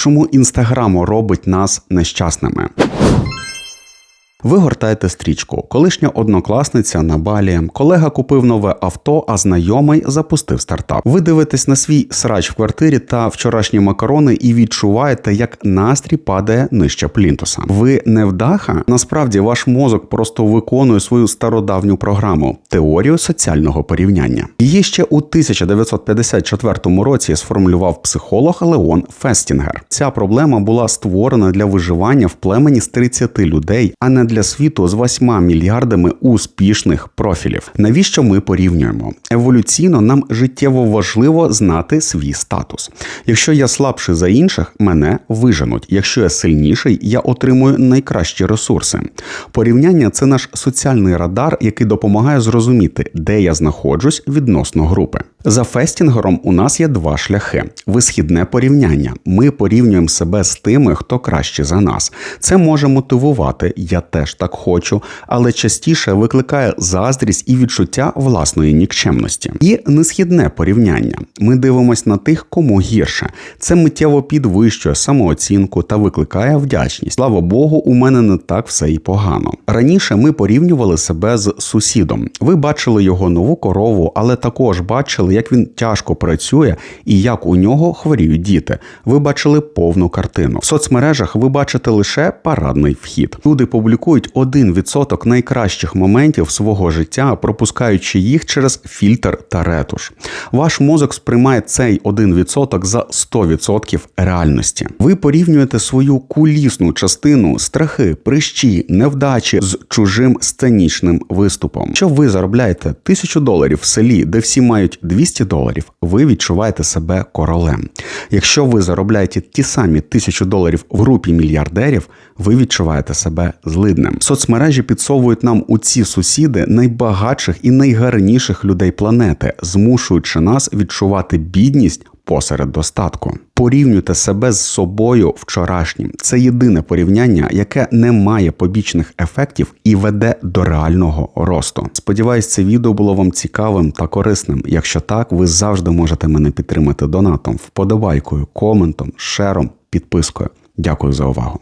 Чому інстаграм робить нас нещасними? Ви гортаєте стрічку. Колишня однокласниця на балі, колега купив нове авто, а знайомий запустив стартап. Ви дивитесь на свій срач в квартирі та вчорашні макарони і відчуваєте, як настрій падає нижче плінтуса. Ви не вдаха? Насправді ваш мозок просто виконує свою стародавню програму теорію соціального порівняння. Її ще у 1954 році сформулював психолог Леон Фестінгер. Ця проблема була створена для виживання в племені з 30 людей, а не для світу з 8 мільярдами успішних профілів. Навіщо ми порівнюємо? Еволюційно нам життєво важливо знати свій статус. Якщо я слабший за інших, мене виженуть. Якщо я сильніший, я отримую найкращі ресурси. Порівняння це наш соціальний радар, який допомагає зрозуміти, де я знаходжусь відносно групи. За фестінгером у нас є два шляхи: висхідне порівняння. Ми порівнюємо себе з тими, хто краще за нас. Це може мотивувати, я теж так хочу, але частіше викликає заздрість і відчуття власної нікчемності. І несхідне порівняння. Ми дивимося на тих, кому гірше. Це миттєво підвищує самооцінку та викликає вдячність. Слава Богу, у мене не так все і погано. Раніше ми порівнювали себе з сусідом. Ви бачили його нову корову, але також бачили, як він тяжко працює і як у нього хворіють діти. Ви бачили повну картину. В соцмережах ви бачите лише парадний вхід. Люди публікують 1% найкращих моментів свого життя, пропускаючи їх через фільтр та ретуш. Ваш мозок сприймає цей 1% за 100% реальності. Ви порівнюєте свою кулісну частину, страхи, прищі, невдачі з чужим сценічним виступом. Що ви заробляєте тисячу доларів в селі, де всі мають 200 доларів, ви відчуваєте себе королем. Якщо ви заробляєте ті самі тисячу доларів в групі мільярдерів, ви відчуваєте себе злиднем. Соцмережі підсовують нам у ці сусіди найбагатших і найгарніших людей планети, змушуючи нас відчувати бідність. Посеред достатку порівнюйте себе з собою вчорашнім. Це єдине порівняння, яке не має побічних ефектів і веде до реального росту. Сподіваюсь, це відео було вам цікавим та корисним. Якщо так, ви завжди можете мене підтримати донатом, вподобайкою, коментом, шером, підпискою. Дякую за увагу.